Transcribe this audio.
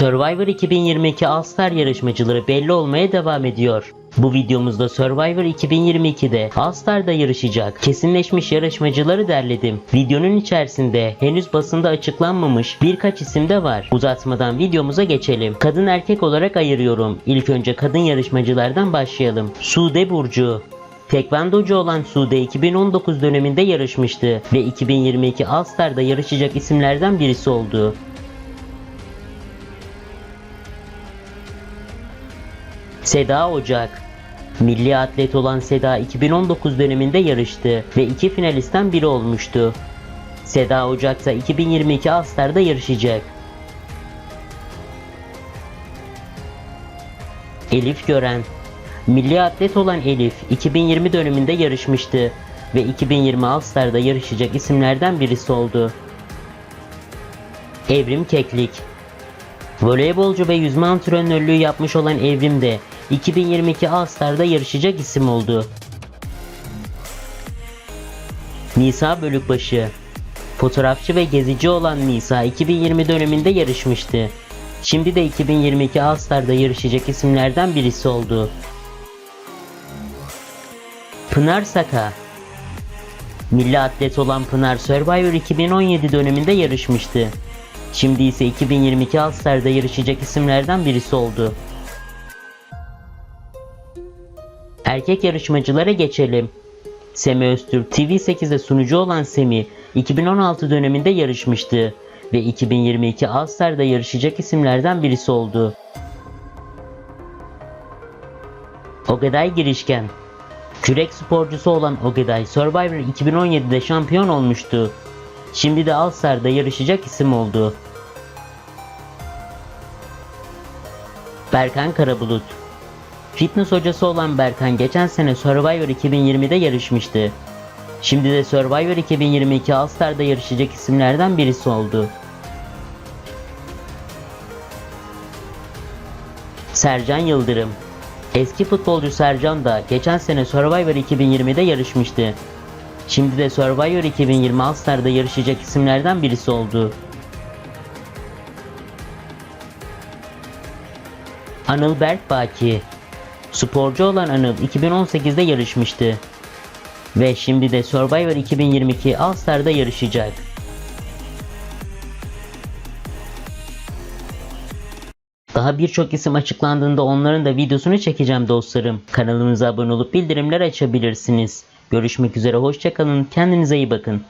Survivor 2022 All Star yarışmacıları belli olmaya devam ediyor. Bu videomuzda Survivor 2022'de All Star'da yarışacak kesinleşmiş yarışmacıları derledim. Videonun içerisinde henüz basında açıklanmamış birkaç isim de var. Uzatmadan videomuza geçelim. Kadın erkek olarak ayırıyorum. İlk önce kadın yarışmacılardan başlayalım. Sude Burcu Tekvandocu olan Sude 2019 döneminde yarışmıştı ve 2022 All Star'da yarışacak isimlerden birisi oldu. Seda Ocak Milli atlet olan Seda 2019 döneminde yarıştı ve iki finalistten biri olmuştu. Seda Ocak ise 2022 All Star'da yarışacak. Elif Gören Milli atlet olan Elif 2020 döneminde yarışmıştı ve 2020 All Star'da yarışacak isimlerden birisi oldu. Evrim Keklik Voleybolcu ve yüzme antrenörlüğü yapmış olan Evrim de 2022 All Star'da yarışacak isim oldu. Nisa Bölükbaşı Fotoğrafçı ve gezici olan Nisa 2020 döneminde yarışmıştı. Şimdi de 2022 All Star'da yarışacak isimlerden birisi oldu. Pınar Saka Milli atlet olan Pınar Survivor 2017 döneminde yarışmıştı. Şimdi ise 2022 All Star'da yarışacak isimlerden birisi oldu. Erkek yarışmacılara geçelim. Semi Öztürk TV8'de sunucu olan Semi 2016 döneminde yarışmıştı ve 2022 All Star'da yarışacak isimlerden birisi oldu. Ogeday Girişken Kürek sporcusu olan Ogeday Survivor 2017'de şampiyon olmuştu. Şimdi de All Star'da yarışacak isim oldu. Berkan Karabulut Fitness hocası olan Berkan geçen sene Survivor 2020'de yarışmıştı. Şimdi de Survivor 2022 All Star'da yarışacak isimlerden birisi oldu. Sercan Yıldırım Eski futbolcu Sercan da geçen sene Survivor 2020'de yarışmıştı. Şimdi de Survivor 2020 All Star'da yarışacak isimlerden birisi oldu. Anıl Berkbaki Sporcu olan Anıl 2018'de yarışmıştı. Ve şimdi de Survivor 2022 All Star'da yarışacak. Daha birçok isim açıklandığında onların da videosunu çekeceğim dostlarım. Kanalımıza abone olup bildirimler açabilirsiniz. Görüşmek üzere hoşçakalın kendinize iyi bakın.